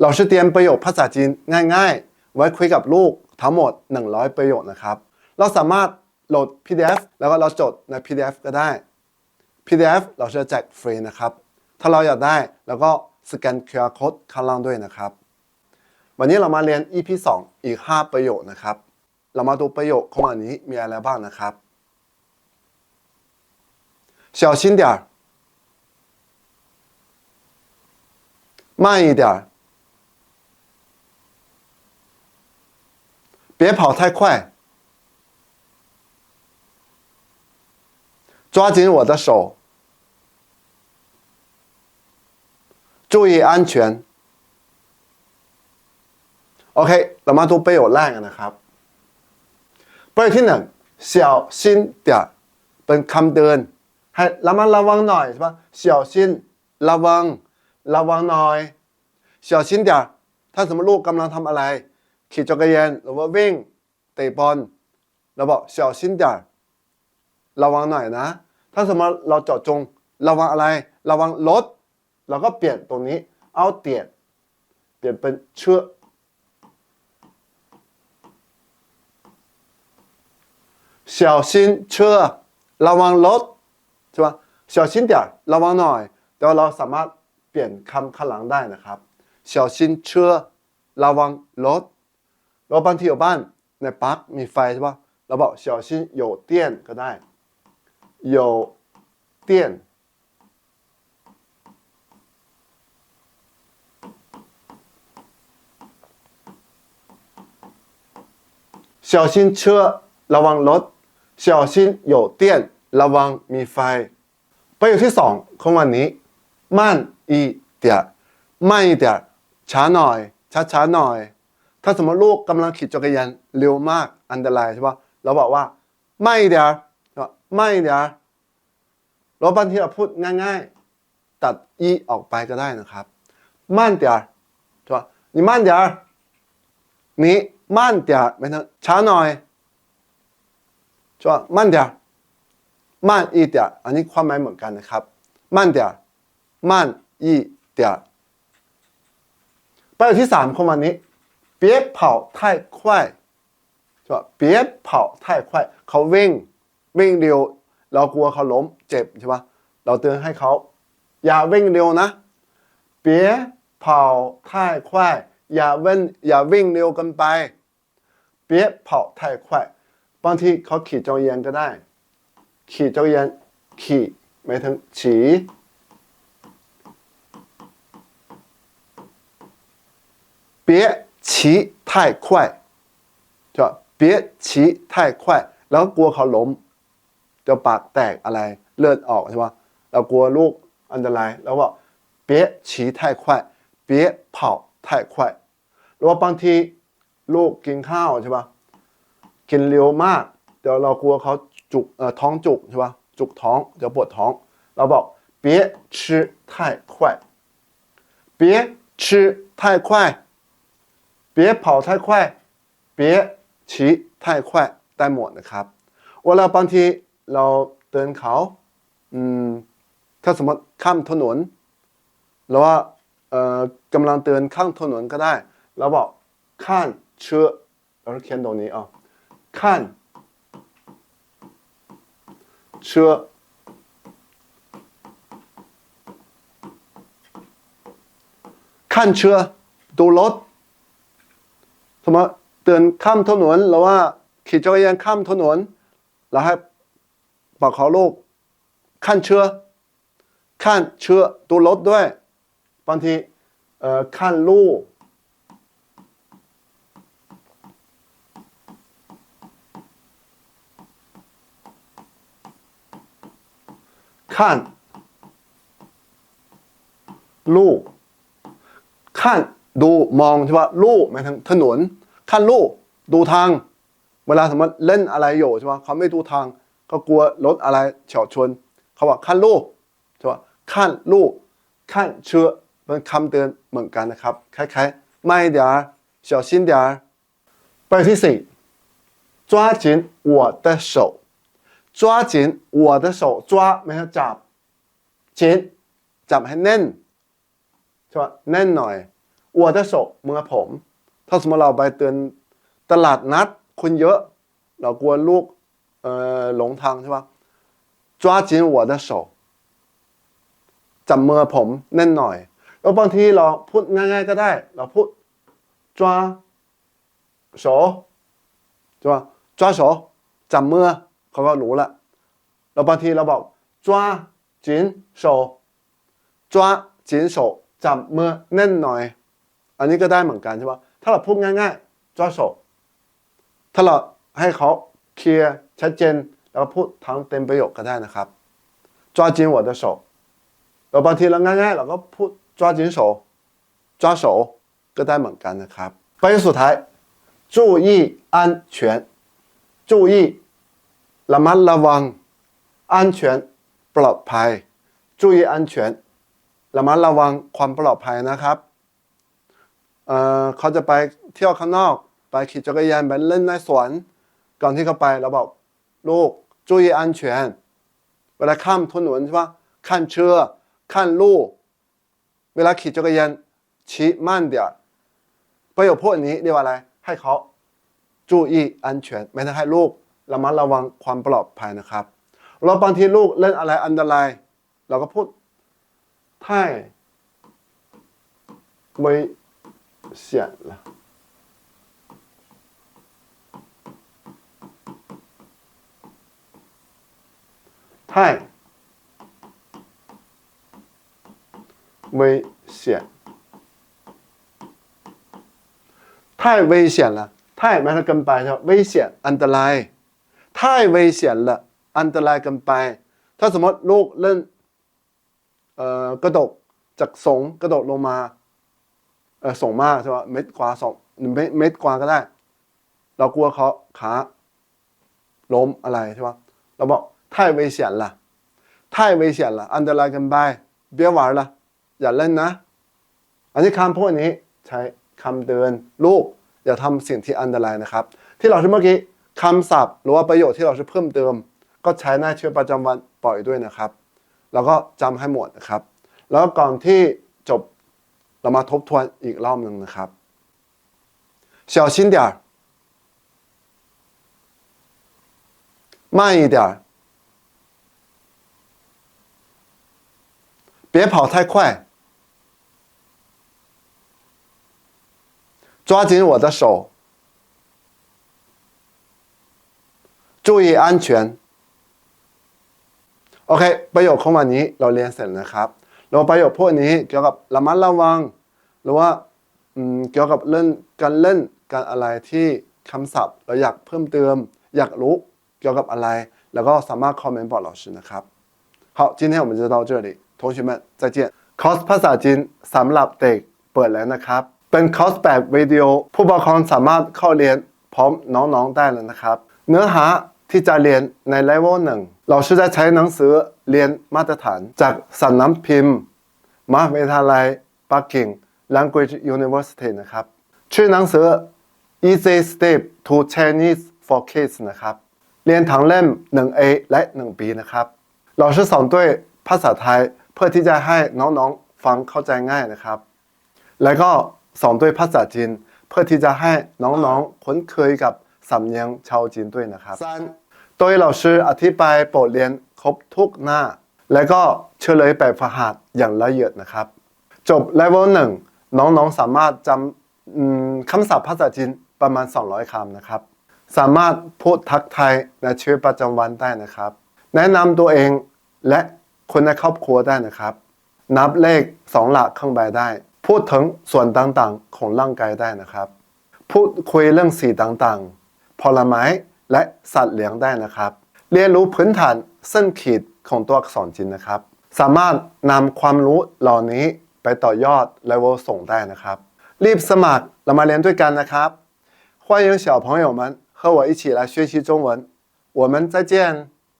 เราจะเตรียมประโยคภาษาจีนง่าย ๆ ไว้คุยกับลูกทั้งหมด 100 ประโยคนะครับ เราสามารถโหลด PDF แล้วก็เราจดใน PDF ก็ได้ PDF เราจะแจกฟรีนะครับ ถ้าเราอยากได้แล้วก็สแกน QR code ข้างล่างด้วยนะครับ วันนี้เรามาเรียน EP 2 อีก 5 ประโยคนะครับ เรามาดูประโยคของอันนี้มีอะไรบ้างนะครับ小心点儿慢一点儿 别跑太快抓紧我的手注意安全 โอเค เรามาดูประโยคแรกกันนะครับ ประโยคที่หนึ่ง小心点儿เป็นคำเตือนให้ระมัดระวังหน่อยใช่ปะ小心ระวัง ระวังหน่อย小心点儿ถ้าสมมติลูกกำลังทำอะไร ขี่จักรยานหรือว่าวิ่งเตะบอลเราบอก小心点儿ระวังหน่อยนะ ถ้าสมมติเราเจาะจง ระวังอะไร ระวังรถ เราก็เปลี่ยนตรงนี้ เอาเตียนเปลี่ยนเป็นเชื่อ 小心车ระวังรถใช่ปะ小心点儿ระวังหน่อยแต่ว่าเราสามารถเปลี่ยนคำข้างหลังได้นะครับ小心车ระวังรถ เราบางทีอยู่บ้านในปลั๊กมีไฟใช่ปะเราบอก小心有电ก็ได้有电小心车ระวังรถ小心有电ระวังมีไฟ ประโยคที่สองของวันนี้慢一点慢一点ช้าหน่อย ช้าช้าๆหน่อย ถ้าสมมติลูกกำลังขี่จักรยานเร็วมากอันตรายใช่ปะเราบอกว่า慢一点慢一点เราบางทีเราพูดง่ายๆ ตัดอีออกไปก็ได้นะครับ慢点ใช่ปะ你慢点你慢点หมายถึงช้าหน่อย ใช่ปะ慢点儿慢一点儿อันนี้ความหมายเหมือนกันนะครับ慢点儿慢一点儿ประโยคที่สามของวันนี้ 别跑太快ใช่ปะ别跑太快เขาวิ่งวิ่งเร็ว เรากลัวเขาล้มเจ็บใช่ปะเราเตือนให้เขาอย่าวิ่งเร็วนะ别跑太快อย่าวิ่งอย่าวิ่งเร็วเกันไป别跑太快บางทีเขาขี่จักรยานก็ได้ ขี่จักรยานขี่หมายถึงฉี别 骑太快ใช่ปะ别骑太快แล้วกลัวเขาล้มจะปากแตกอะไรเลือดออกใช่ปะเรากลัวลูกอันตรายแล้วบอก别骑太快别跑太快หรือว่าบางทีลูกกินข้าวใช่ปะ กินเร็วมาก เดี๋ยวเรากลัวเขาจุกเอ่อท้องจุกใช่ปะจุกท้องเดี๋ยวปวดท้อง เราบอก别吃太快别吃太快 别跑太快别骑太快ได้หมดนะครับเวลาบางทีเราเดินเขาอืมถ้าสมมติข้ามถนนหรือว่าเอ่อกำลังเดินข้ามถนนก็ได้ เราบอกข้ามเชื่อเราเขียนตรงนี้อ่ะ 看车看车ดูรถ สมมติเดินข้ามถนนหรือว่าขี่จักรยานข้ามถนน แล้วให้บอกเขาลูกขั้นเชื่อขั้นเชื่อดูรถด้วย บางทีเอ่อขั้นลูกขั้นลูกขั้น ดูมองใช่ปะลูกหมายถึงถนนขั้นลูกดูทาง เวลาสมมติเล่นอะไรอยู่ใช่ปะเขาไม่ดูทางเขากลัวรถอะไรเฉียวชน เขาบอกขั้นลูกใช่ปะขั้นลูกขั้นเชื่อเป็นคำเตือนเหมือนกันนะครับคล้ายๆไม่เดี๋ยว小心点儿ไปที่สี่抓紧我的手抓紧我的手抓หมายถึงจับจินจับให้แน่นใช่ปะแน่นหน่อย 我的手มือผม ถ้าสมมติเราไปเตือนตลาดนัดคนเยอะ เรากลัวลูกเอ่อหลงทางใช่ปะ抓紧我的手จับมือผมแน่นหน่อย แล้วบางทีเราพูดง่ายๆก็ได้ เราพูด抓手ใช่ปะ抓手จับมือเขาก็รู้ละแล้วบางทีเราบอก抓紧手抓紧手จับมือแน่นหน่อย อันนี้ก็ได้เหมือนกันใช่ปะถ้าเราพูดง่ายๆ抓手ถ้าเราให้เขาเคลียร์ชัดเจน แล้วก็พูดทั้งเต็มประโยคก็ได้นะครับ抓紧我的手เราบางทีเราง่ายๆเราก็พูด抓紧手抓手ก็ได้เหมือนกันนะครับประโยคสุดท้าย注意安全注意ระมัดระวัง安全ปลอดภัย注意安全ระมัดระวังความปลอดภัยนะครับ เอ่อเขาจะไปเที่ยวข้างนอก ไปขี่จักรยานไปเล่นในสวน ก่อนที่เขาไปเราบอกลูก注意安全เวลาข้ามถนนใช่ปะ看车看路เวลาขี่จักรยานชี้慢点儿ประโยคพวกนี้เรียกว่าอะไร ให้เขา注意安全ไม่ได้ให้ลูกระมัดระวังความปลอดภัยนะครับเราบางทีลูกเล่นอะไรอันตราย เราก็พูด太危 险了太危险，太危险了，太ไม่ถ้าเกินไปใช่ไหม危险อันตราย太危险了อันตรายเกินไป ถ้าสมมติลูกเล่นเอ่อกระโดดจากสงกระโดดลงมาเออ ส่งมากใช่ไหมเม็ดกว่าสองหนึ่งเม็ดเม็ดกว่าก็ได้ เรากลัวเขาขาล้มอะไรใช่ไหมเราบอก太危险了太危险了อันตรายเกินไป别玩了อย่าเล่นนะ อันนี้คำพวกนี้ใช้คำเตือนลูก อย่าทำสิ่งที่อันตรายนะครับ ที่เราใช้เมื่อกี้คำศัพท์ หรือว่าประโยชน์ที่เราใช้เพิ่มเติม ก็ใช้ในชีวิตประจำวันปล่อยด้วยนะครับ แล้วก็จำให้หมดนะครับ แล้วก่อนที่จบ เรามาทบทวนอีกรอบหนึ่งนะครับ小心点儿慢一点儿别跑太快抓紧我的手，注意安全。โอเค ประโยคของวันนี้เราเรียนเสร็จนะครับ แล้วประโยคพวกนี้เกี่ยวกับระมัดระวัง หรือว่าอืมเกี่ยวกับเล่นการเล่นการอะไรที่คำศัพท์ เราอยากเพิ่มเติม อยากรู้เกี่ยวกับอะไร แล้วก็สามารถคอมเมนต์บอก老师นะครับ好今天我们就到这里同学们再见คอร์สภาษาจีนสำหรับเด็กเปิดแล้วนะครับ เป็นคอร์สแบบวิดีโอ ผู้ปกครองสามารถเข้าเรียนพร้อมน้องๆได้เลยนะครับ เนื้อหาที่จะเรียนในเลเวลหนึ่งเราจะใช้หนังสือ เรียนมาตรฐาน จากสำนักพิมพ์มหาวิทยาลัยปักกิ่ง Language University นะครับ ชื่อหนังสือ Easy Step to Chinese for Kids นะครับ เรียนทั้งเล่ม 1A และ 1B นะครับเราจะสอนด้วยภาษาไทยเพื่อที่จะให้น้องๆฟังเข้าใจง่ายนะครับ แล้วก็สอนด้วยภาษาจีนเพื่อที่จะให้น้องๆคุ้นเคยกับสำเนียงชาวจีนด้วยนะครับ三โดยเราชื่ออธิบายบทเรียนคร บทุกหน้า แล้วก็เฉลยแบบฝึกหัดอย่างละเอียดนะครับ จบเลเวลหนึ่งน้องๆสามารถจำคำศัพท์ภาษาจีนประมาณ 200คำนะครับ สามารถพูดทักทายในชีวิตประจำวันได้นะครับ แนะนำตัวเองและคนในครอบครัวได้นะครับ นับเลขสองหลักข้างใบได้ พูดถึงส่วนต่างๆ ของร่างกายได้นะครับ พูดคุยเรื่องสีต่างๆ ผลไม้และสัตว์เลี้ยงได้นะครับ เรียนรู้พื้นฐานเส้นขีดของตัวอักษรจีนนะครับ สามารถนำความรู้เหล่านี้ไปต่อยอดเลเวลส่งได้นะครับ รีบสมัครเรามาเรียนด้วยกันนะครับ欢迎小朋友们和我一起来学习中文，我们再见。